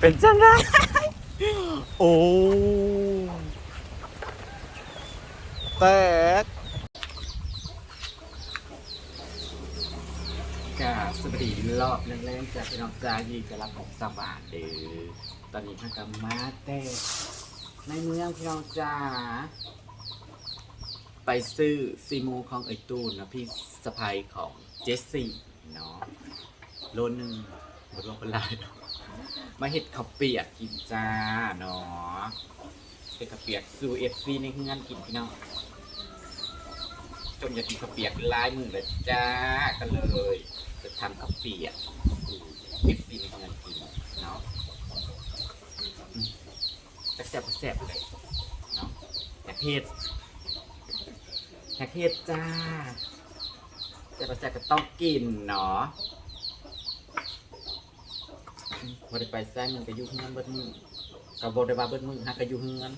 เป็นจังไรโอ้แตกกาสวัสดีรอบแรงๆจากพี่น้องจายีกรับของสบายเด้อตอนนี้ท่านกำมาแต่ในเมืองพี่น้องจ้าไปซื้อซีโมของไอตูนนะพี่สะพายของเจสซี่เนาะโลนึง มดลงเป็นลายดอกมาเห็ดข้าวเปียกกินจ้าเนาะเห็ดข้าวเปียกซูเอฟซีในเฮือนกินพี่น้องจมอยากกินข้าวเปียกลายมือเลยจ้ากันเลยจะทำข้าวเปียกซูเอฟซีในเฮือนกินเนาะแซ่บๆแซ่บเลยเนาะแต่เผ็ดแพ็กเกจจ้าจะประจักก็ต้องกินเนาะ บ่ได้ไปแซ่มันก็อยู่เฮือนเบิดมือกับบ่ได้ว่าเบิดมือฮักก็อยู่เฮือน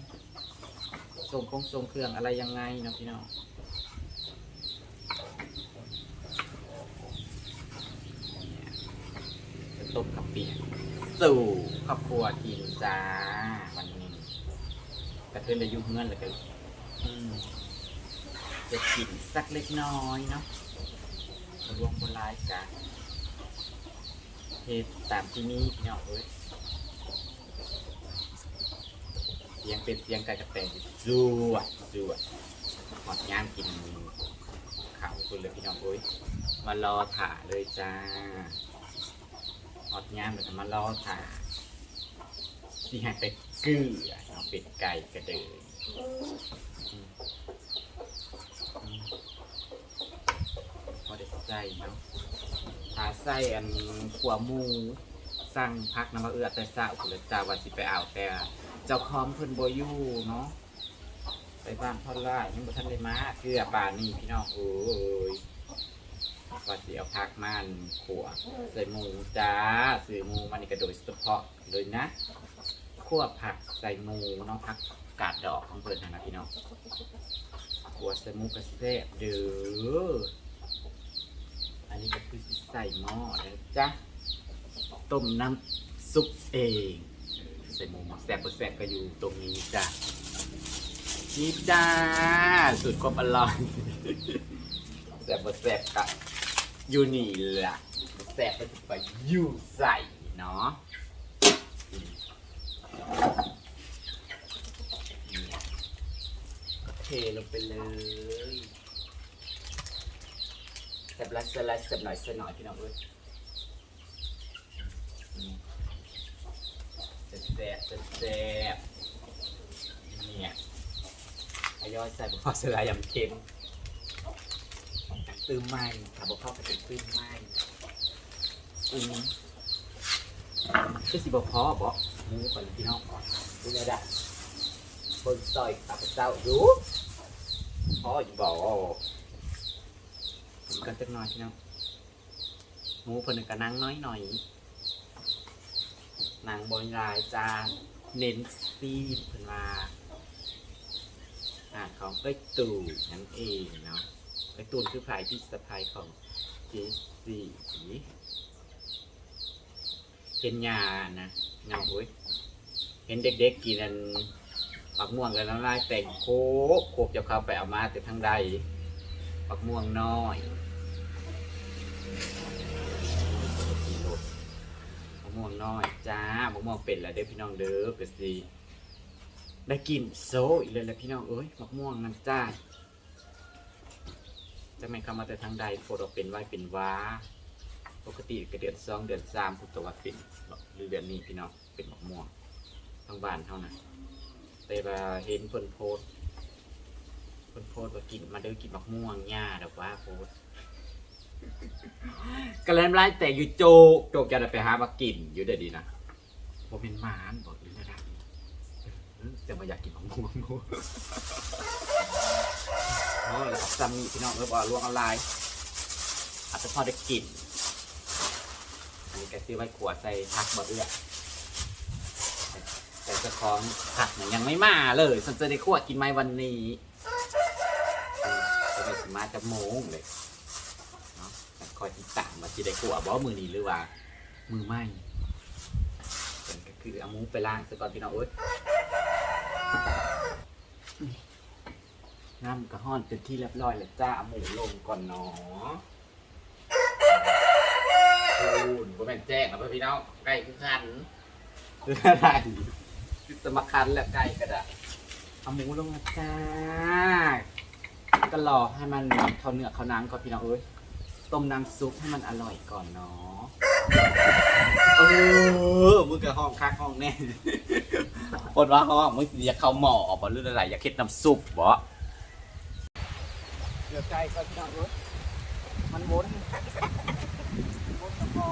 ส่งคงส่งเครื่องอะไรยังไงเนาะพี่น้องจะต้มกับเปียกสู่ครอบครัวกินจ้าวันนี้กระเทือนได้อยู่เฮือนแล้วก็อืมจะกินสักเล็กน้อยเนาะรวมบนลายกัน เหตุตามที่นี้พี่น้องเอ้ยเสียงเป็นเสียงไก่กระแตงจวดจวดหอดย่างกินเข่าคุณเลยพี่น้องเอ้ยมารอถ่าเลยจ้าหอดย่างแบบมารอถ่าที่ให้ไปเกลือเอาเป็ดไก่กระเดยพอได้ใส่เนาะ ถ้าใส่อันขวหมูสั่งพักน้ำมะเอือแต่เช้าคุณจ้าว่าสิไปเอาแต่ เจ้าคอมเพิ่นบ่อยู่เนาะไปบ้านพ่อไร่ยังบ่ทันได้มาเกือป่านนี้พี่น้องโอ้ยว่าสิเอาพักมันขวใส่หมูจ้าซื้อหมูมันนี่ก็โดยเฉพาะเลยนะขั่วผักใส่หมูเนาะผักกาดดอกของเพิ่นนะพี่น้องขัวใส่หมูกระเซบเด้อ ส่หม้อนะจ๊ะต้มน้ำซุปเองเออใส่หมูหมักแซ่บบ่แซ่บก็อยู่ตรงนี้จ้ะนี่จ้าสูตรความอร่อยแซ่บบ่แซ่บก็อยู่นี่ล่ะบ่แซ่บก็จะไปอยู่ใส่เนาะ เทลงไปเลย แซ่บละแซ่บละแซ่บหน่อยแซ่บหน่อยพี่น้องเอ้ยแซ่บแซ่บแซ่บเนี่ยทยอยใส่บุพเพสลายยำเค็มตื้มไหมถ้าบุพเพก็เป็นตื้มไหมอืมคือสิบุพเพบอกมูก่อนพี่น้องดูแลด่ะเบิ่งซอยตับเจ้าดูพ่ออยู่บอก กันจักหน่อยพี่น้องหมูเพิ่นก็นั่งน้อยหน่อยนางบอลรายจานเน้นซีดเพิ่นมาอ่าของเอ้ยตู่นั่นเองเนาะเอ้ยตูนคือผายที่สะพายของเจสซี่เห็นยานะเงาโอ้ยเห็นเด็กๆกินอันปักม่วงกันน้ำลายแต่งโคกโคกจะเข้าไปเอามาแต่ทางใด ปักม่วงน้อยมะม่วงน้อยจ้ามะม่วงเป็นแล้วเด้อพี่น้องเด้อเกิดสิได้กินโซอีกเลยแหละพี่น้องเอ้ยมะม่วงนั่นจ้าจะไม่เข้ามาแต่ทางใดโปรดอกเป็นไว้เป็นว้า ปกติก็เดือนสองเดือนสามพุทธวัตเป็นหรือเดือนนี้พี่น้องเป็นมะม่วงทางบ้านเท่านั้นแต่ว่าเห็นคนโพสต์ คนโพสต์ว่ากินมาเด้อกินมะม่วงย่าดอกว่าโพสต์กระเลมไล่แต่อยู่โจกโจกจะได้ไปหามากินอยู่ได้ดีนะผมเป็นหมานบอกอยู่นะเออจะมาอยากกินของม่วงงูโอ้ยแล้วก็ซัมมี่พี่น้องเออบอกลวงเอาลายอาจจะพอได้กินอันนี้ก็ซื้อไว้ขวดใส่ผักบะเอื้อแต่เจ้าของผักเนี่ยยังไม่มาเลยฉันจะได้ขวดกินไหมวันนี้เออจะไปส มาจะโมงเลยเนาะคอยติดตามว่าจะได้กลัวบ่มือนี้หรือว่า มือไม่คือเอาหมูไปล้างซะก่อนพี่น้องเอ้ยน้ำกระห้อนเป็นที่เรียบร้อยแล้วจ้าเอาหมูลงก่อนเนาะคูณบ่แม่นแจ้งนะพี่น้องไก่คือคันคืออะไรคือสมคันแหละไก่ก็ได้เอาหมูลงมาจ้า ก็รอให้มันเข้าเนื้อเข้าหนังก่อนพี่น้องเอ้ยต้มน้ำซุปให้มันอร่อยก่อนเนาะเออมึงกับห้องคักห้องแน่คนว่าห้องมึงอยากเข้าหม้อบ่หรืออะไรอยากเค็ดน้ำซุปบ่เดี๋ยวไก่ก็พี่น้องเอ้ยมันวนวนกับหม้อ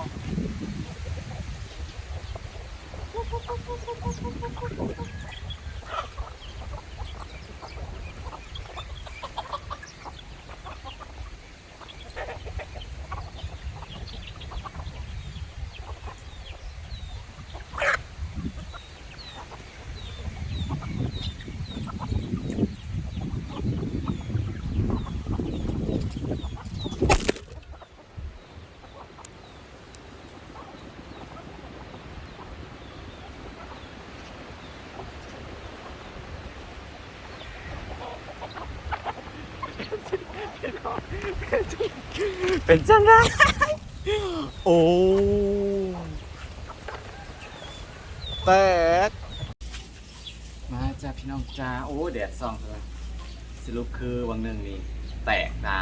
เป็นจังไงโอ้แตกมาจ้าพี่น้องจ้าโอ้แดดส่องเลยสรุปคือวังหนึ่งนี่แตกตา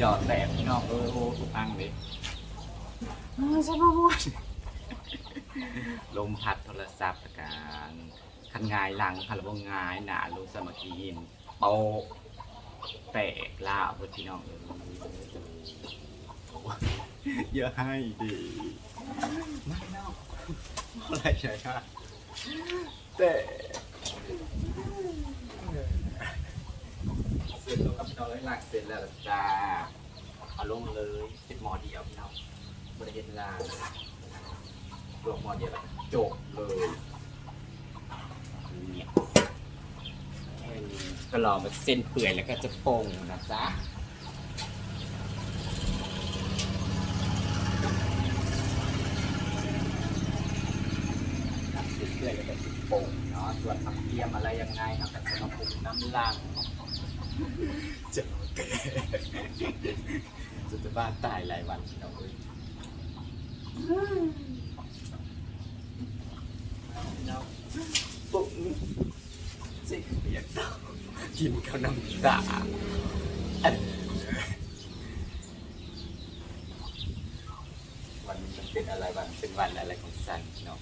จอดแตกพี่น้องเออโอ้ถูกอังดิอ้าวฉันรู้ลมพัดโทรศัพท์การคันงายหลังคันระบงงายหนาลงสมาธิยินโปะ แตกล่าพื่อนพี่น้องเออเยอะให้ดีไม่เนาะอะไรใช่ค่ะแต่เสร็จแล้วครับพี่น้องเลยหลังเสร็จแล้วจ้าเอาลงเลยเป็นหมอเดียวพี่น้องบริเวณลาลงหมอเดียวจบเลยแค่นี้ ก็รอมาเส้นเปื่อยแล้วก็จะปรุงนะจ๊ะน้ำซุปเพื่อยก็จะติดโป่งเนาะส่วนผักเทียมอะไรยังไงเราก็จะมาปรุงน้ำลังเจะแก่จะจะบ้านตายหลายวันเราะเว้ยเราปุ๊บสิเปียกตา กินข้าวน้ำตาวันนี้มันเป็นอะไรวันเป็นวันอะไรของสันเนาะ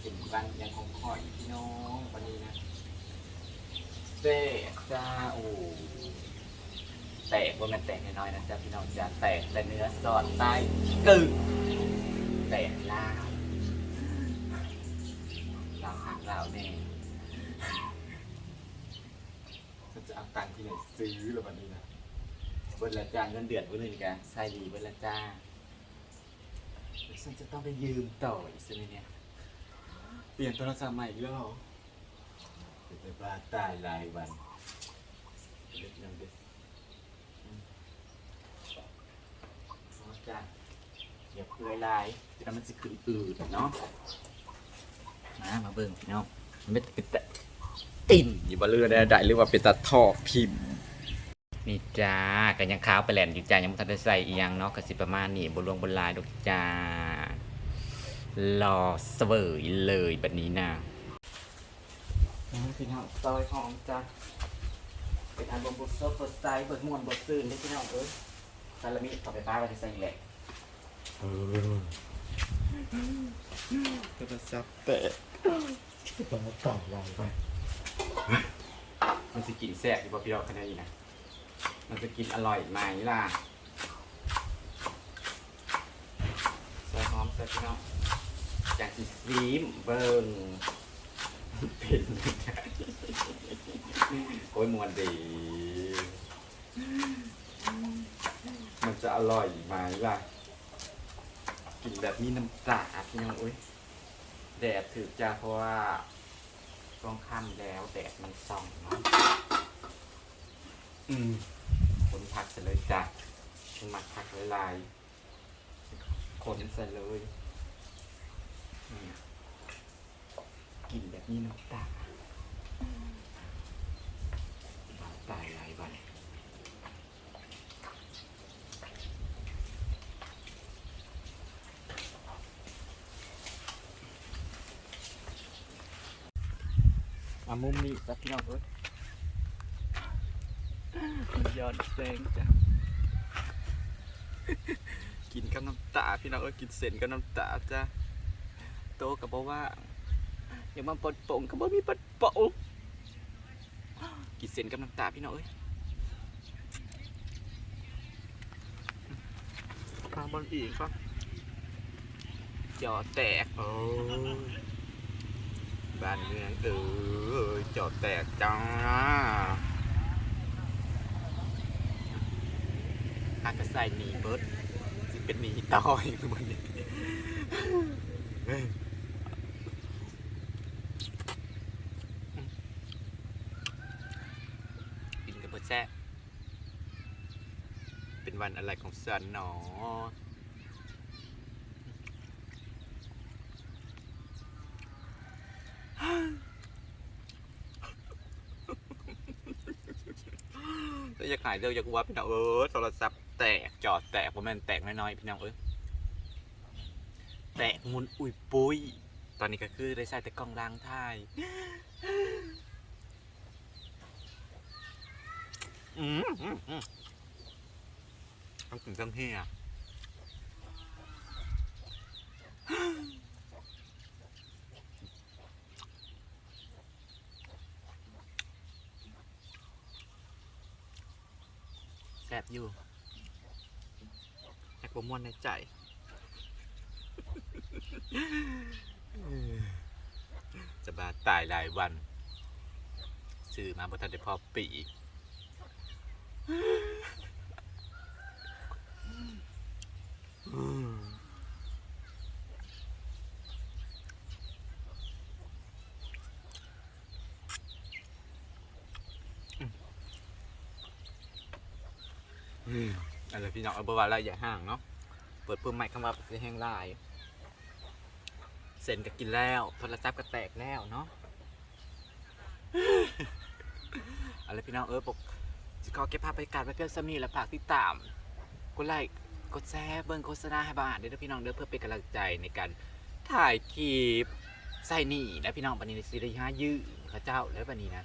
เป็นวันยังคงคอยพี่น้องวันนี้นะเต้จ้าโอ้แตกว่ามันแตกน้อยๆนะจ๊ะพี่น้องจ้าแตกแต่เนื้อสอดใต้กึ่งแตกล่าวลาหักลาวแน่ฉันจะเอา ตังค์ที่ไหนซื้อละวันนี้นะเบิดละจ้าเงินเดือนเบิดเลยกันใส่ดีเบิดละจ้าเดี๋ยวฉันจะต้องไปยืมต่ออีกใช่ไหมเนี่ยเปลี่ยนโทรศัพท์ใหม่อีกแล้วเหรอเดี๋ยวจะบ้าตายรายวันเล็กน้ำเด็กอืมเอาจ้ะเดี๋ยวเปลือยลายจะทำมันจะขึ้นอืดเนาะมามาเบิ่งพี่น้องมันไม่เป็นแต่ ติ่นอยู่บนเรือได้ได้หรือว่าเป็นตะทอกพิมพ์นี่จ้ากันยังขาวไปแหลนอยู่จ้ายังไม่ทันได้ใส่อีหยังเนาะกสิประมาณนี้บนลวงบนลายดอกจ้ารอเสวยเลยแบบนี้นะพี่น้องซอยหอมจ้ะเป็นอันบมบุษโซฟสไตล์เบิกมวนเบิกซื่นได้พี่น้องเอ้ยซาลามิต่อไปป้าก็จะใส่แหละโทรศัพท์แตะต้องมาต่อลายไป มันจะกินแซ่บอยู่ป่ะพี่น้องขนาดนี้นะมันจะกินอร่อยไหมล่ะซอยหอมใส่พี่น้องจากสิซีมเบิ่งเป็นโอ้ยมวนดี มันจะอร่อยไหมล่ะ กินแบบมีน้ำตาพี่น้องอุ้ยแดดถือจ้าเพราะว่า ช่วงค่ำแล้วแดดมันส่องเนาะอืมคนผักเสร็จเลยจ้ะคนหมักผักลายๆคนใส่เลยนี่กินแบบนี้น้ำตาตาย หลายวันมามุมนี้สักพี่น้องเอ้ยมันย้อนแสงจ้ะกินกับน้ำตาพี่น้องเอ้ยกินเส้นกับน้ำตาจ้ะโตกับบ่ว่าอย่ามาปดโป่งกับบ่มีปดโป่งกินเส้นกับน้ำตาพี่น้องเอ้ยข้าวบอลอีกครับจอแตกโอ้ย บ้านเมืองเออจอดแตกจ้าอากาใส่หนีเบิร์ดสิเป็นหนีต่อยคือมันนี่กินกับเบอร์แซ่เป็นวันอะไรของสันหนอ แล้วอยากหายเร็วอยากว่าพี่น้องเออโทรศัพท์แตกจอดแตกผมแม่นแตกน้อยๆพี่น้องเอ้ยแตกมุนอุ้ยปุ้ย ตอนนี้ก็คือได้ใส่แต่กล้องล้างถ่ายอืมอืมอืมต้องถึงเครื่องเฮีย ซ่บอยู่แอบมวนในใจจะบาตายหลายวัน ซื้อมาบทันได้พอปีอืม อะไรพี่น้องเอาบว่าอะไรอย่าห่างเนาะเปิดเพิ่มใหม่เข้ามาจะแห้งลายเซ็นก็กินแล้วโทรศัพท์ก็แตกแล้วเนาะอะไรพี่น้องเออปกจะขอเก็บภาพบรรยากาศไว้เพียงสำนีและฝากติดตามกดไลค์กดแชร์เบิ่งโฆษณาให้บ้านเด้อพี่น้องเด้อเพื่อเป็นกำลังใจในการถ่ายคลิปใส่หนีนะพี่น้องปันนี้ในซีรีส์ห้ายื้อข้าเจ้าแล้วปันนี้นะ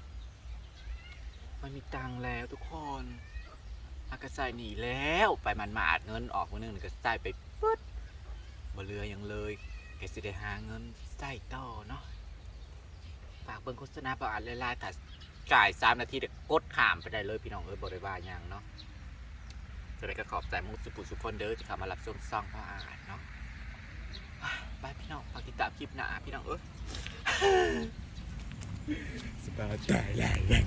มันมีตังค์แล้วทุกคน อากาใส่หนีแล้วไปมันมาดเงินออกมือหนึงก็ใส่ไปปึ๊ดบ่เหลือหยังเลยก็สิได้หาเงินใส่ต่อเนาะฝากเบิ่งโฆษณาประอ่านไล่ๆถ้าจ่ายสามนาทีเดี๋ยวกดข้ามไปได้เลยพี่น้องเอ้ยบริวารยังเนาะจะได้ก็ขอบใจมุกสุปุสุคนเด้อที่เข้ามารับชมซองพระอ่านเนาะไปพี่น้องฝากติดตามคลิปหน้าพี่น้องเอ้ยสบายใจแล้ว